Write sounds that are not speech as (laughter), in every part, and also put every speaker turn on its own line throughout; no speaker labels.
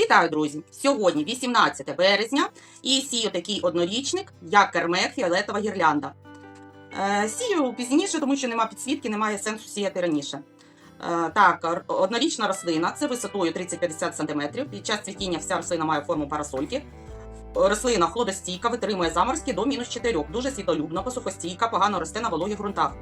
Вітаю, друзі! Сьогодні 18 березня і сію такий однорічник, як кермек фіолетова гірлянда. Е, сію пізніше, тому що нема підсвітки, немає сенсу сіяти раніше. Е, так, однорічна рослина це висотою 30-50 см. Під час цвітіння вся рослина має форму парасольки. Рослина хлодостійка, витримує заморозки до мінус 4. Дуже світолюбна, посухостійка, погано росте на вологих ґрунтах.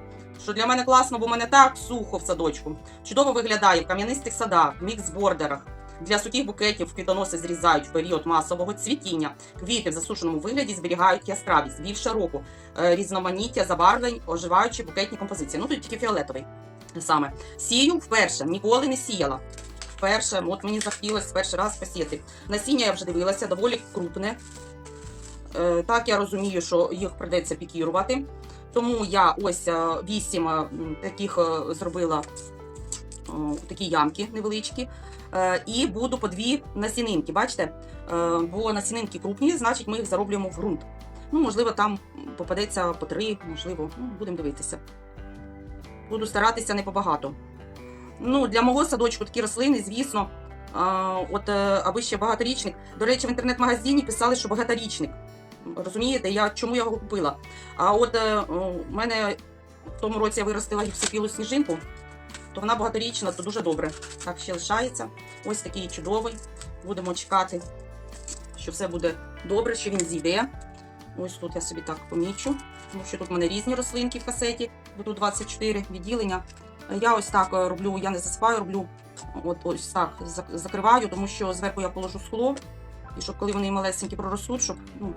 Що для мене класно, бо в мене так сухо в садочку. Чудово виглядає в кам'янистих садах, мікс-бордерах. Для сухих букетів квітоноси зрізають в період масового цвітіння. Квіти в засушеному вигляді зберігають яскравість більше року, Е, різноманіття забарвлень, оживаючі букетні композиції. Ну тут тільки фіолетовий саме. Сію вперше, ніколи не сіяла. Вперше, от мені захотілося перший раз посіяти. Насіння я вже дивилася, доволі крупне. Е, Так, я розумію, що їх придеться пікірувати. Тому я ось е, вісім таких зробила такі ямки невеличкі. Е, І буду по дві насінинки. Бачите? Е, Бо насінинки крупні, значить ми їх зароблюємо в ґрунт. Ну, можливо, там попадеться по три, можливо, ну, будемо дивитися. Буду старатися не побагато. Ну, для мого садочку такі рослини, звісно. От е, аби ще багаторічник. До речі, в інтернет-магазині писали, що багаторічник. Розумієте, я чому я його купила? А от у мене в тому році я виростила гіпсофілу сніжинку, то вона багаторічна, то дуже добре. Так ще лишається. Ось такий чудовий. Будемо чекати, що все буде добре, що він зійде. Ось тут я собі так помічу, тому що тут в мене різні рослинки в касеті, тут 24 відділення. Я ось так е, роблю, я не засипаю, роблю от ось так закриваю, тому що зверху я положу скло, і щоб коли вони малесенькі проростуть, щоб ну,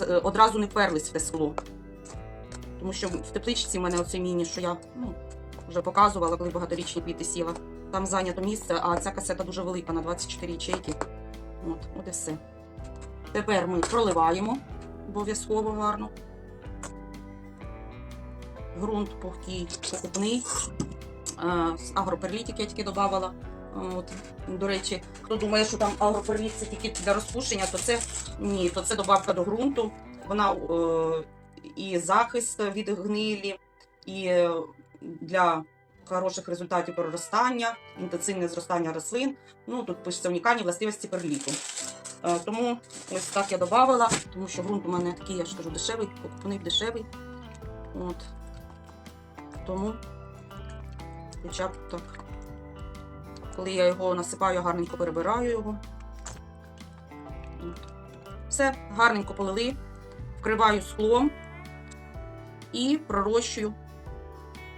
е, одразу не вперлись в те скло. Тому що в тепличці в мене оце міні, що я ну, вже показувала, коли багаторічні квіти сіла. Там зайнято місце, а ця касета дуже велика на 24 ячейки. От, от і все. Тепер ми проливаємо обов'язково гарно. Грунт пухкий, покупний. Е, З агроперлітики я тільки додавала. От, до речі, хто думає, що там агроперліт це тільки для розпушення, то це ні, то це добавка до ґрунту. Вона е, і захист від гнилі, і е, для хороших результатів проростання, інтенсивне зростання рослин. Ну тут пишеться унікальні властивості перліту. Е, Тому ось так я додавала, тому що ґрунт у мене такий, я ж кажу, дешевий, покупний дешевий. От. Тому хоча б так. Коли я його насипаю, гарненько перебираю його. От. Все, гарненько полили, вкриваю склом і пророщую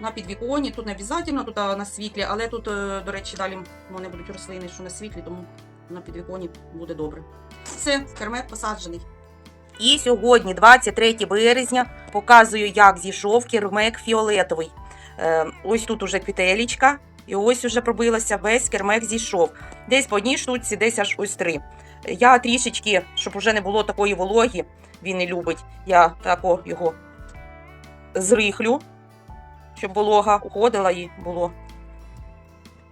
на підвіконні. Тут не обов'язково, тут на світлі, але тут, е, до речі, далі вони будуть рослини, що на світлі, тому на підвіконні буде добре. Все, кермет посаджений. І сьогодні, 23 березня, показую, як зійшов кермек фіолетовий. Е, ось тут уже петелечка, і ось уже пробилося, весь кермек зійшов. Десь по одній штуці, десь аж ось три. Я трішечки, щоб уже не було такої вологі, він не любить. Я тако його зрихлю, щоб волога уходила і було,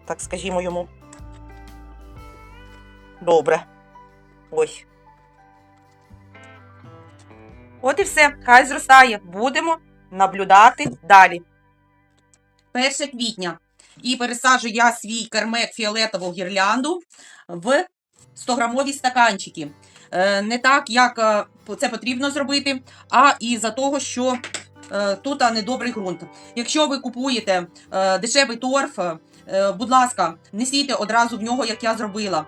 так скажімо йому. Добре. Ось. От і все. Хай зростає. Будемо наблюдати далі. 1 квітня. І пересаджую я свій кермек фіолетову гірлянду в 100-грамові стаканчики. Е, Не так, як е, це потрібно зробити, а і за того, що тут а, недобрий ґрунт. Якщо ви купуєте е, дешевий торф, е, будь ласка, не сійте одразу в нього, як я зробила.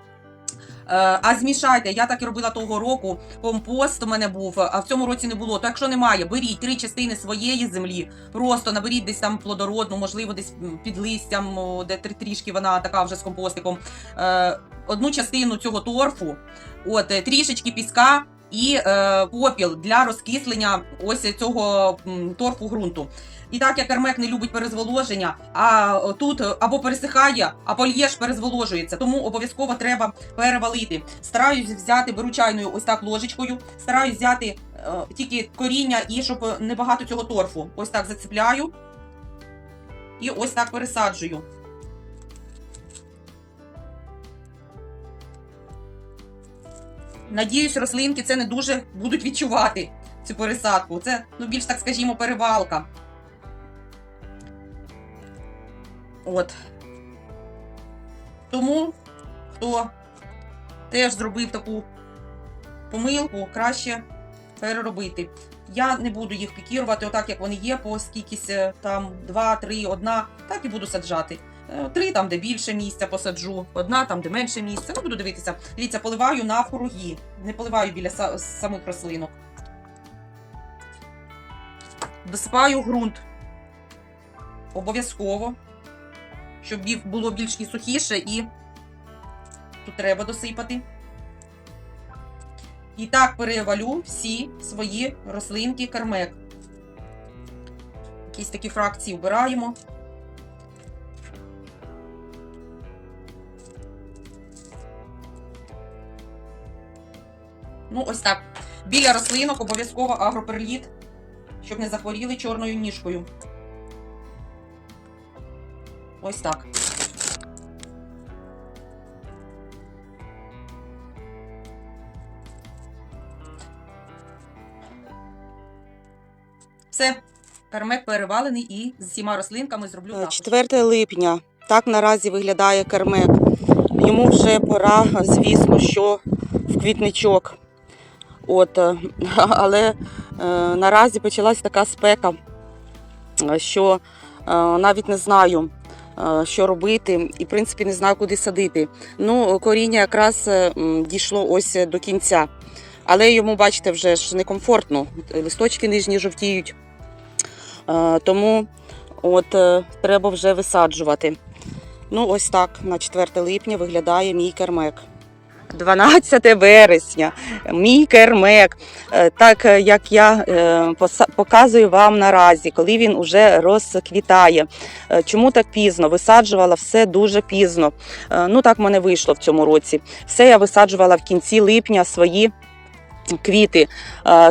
Е, А змішайте, я так і робила того року. Компост у мене був, а в цьому році не було. То якщо немає, беріть три частини своєї землі, просто наберіть десь там плодородну, можливо, десь під листям, де трішки вона така вже з компостиком. Е, Одну частину цього торфу, от е, трішечки піска. І е, попіл для розкислення ось цього торфу ґрунту. І так як кермек не любить перезволоження, а тут або пересихає, або л'єш перезволожується. Тому обов'язково треба перевалити. Стараюсь взяти, беру чайною ось так ложечкою, стараюсь взяти е, тільки коріння і щоб небагато цього торфу. Ось так зацепляю і ось так пересаджую. Надіюсь, рослинки це не дуже будуть відчувати цю пересадку. Це ну більш так скажімо, перевалка. От. Тому, хто теж зробив таку помилку, краще переробити. Я не буду їх пікірувати, отак як вони є, по скількись е, там 2, 3, 1, так і буду саджати. Е, Три там, де більше місця посаджу, одна там, де менше місця. Ну, буду дивитися. Дивіться, поливаю на круги. Не поливаю біля са- самих рослинок. Досипаю ґрунт. Обов'язково. Щоб було більш і сухіше, і тут треба досипати. І так перевалю всі свої рослинки кермек. Якісь такі фракції вбираємо. Ну, ось так. Біля рослинок обов'язково агроперліт, щоб не захворіли чорною ніжкою. Ось так. Все, кармек перевалений і з всіма рослинками зроблю
Е,
так.
4 липня. Так наразі виглядає кермек. Йому вже пора, звісно, що в квітничок. От, е, (laughs) але е, наразі почалась така спека, що е, навіть не знаю, що робити, і в принципі не знаю, куди садити. Ну, коріння якраз дійшло ось до кінця. Але йому, бачите, вже ж некомфортно. Листочки нижні жовтіють. Тому От треба вже висаджувати. Ну, ось так на 4 липня виглядає мій кермек. 12 вересня, мій кермек, Е, так е, як я е, показую вам наразі, коли він уже розквітає. Чому так пізно? Висаджувала все дуже пізно. Ну так в мене вийшло в цьому році. Все я висаджувала в кінці липня свої квіти.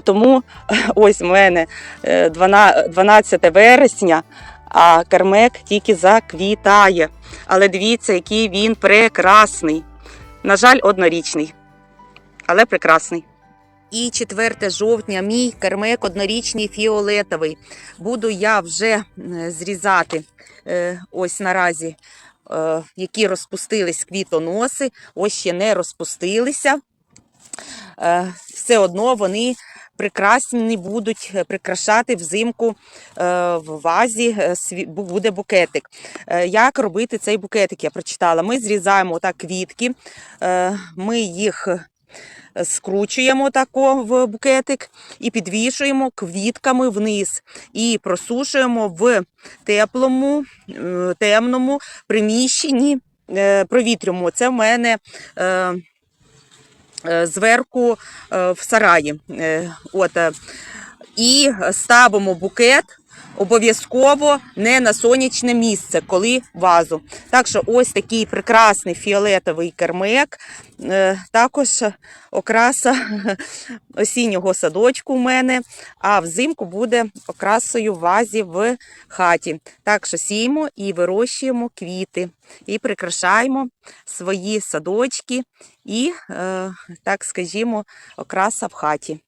Тому (laughs) ось в мене е, 12 12 вересня, а кермек тільки заквітає. Але дивіться, який він прекрасний. На жаль, однорічний, але прекрасний. І 4 жовтня мій кермек однорічний фіолетовий. Буду я вже е, зрізати е, ось наразі, е, які розпустились квітоноси, ось ще не розпустилися. Все одно вони прекрасні будуть е, прикрашати взимку е, в вазі е, буде букетик. Як робити цей букетик? Я прочитала. Ми зрізаємо так квітки, ми їх скручуємо тако в букетик і підвішуємо квітками вниз. І просушуємо в теплому, темному приміщенні. Провітрюємо. Це в мене. Е, зверху е, в сараї. Е, От. І ставимо букет обов'язково не на сонячне місце, коли вазу. Так що ось такий прекрасний фіолетовий кермек, е, також окраса (laughs) осіннього садочку у мене, а взимку буде окрасою в вазі в хаті. Так що сіємо і вирощуємо квіти, і прикрашаємо свої садочки і, е, так скажімо, окраса в хаті.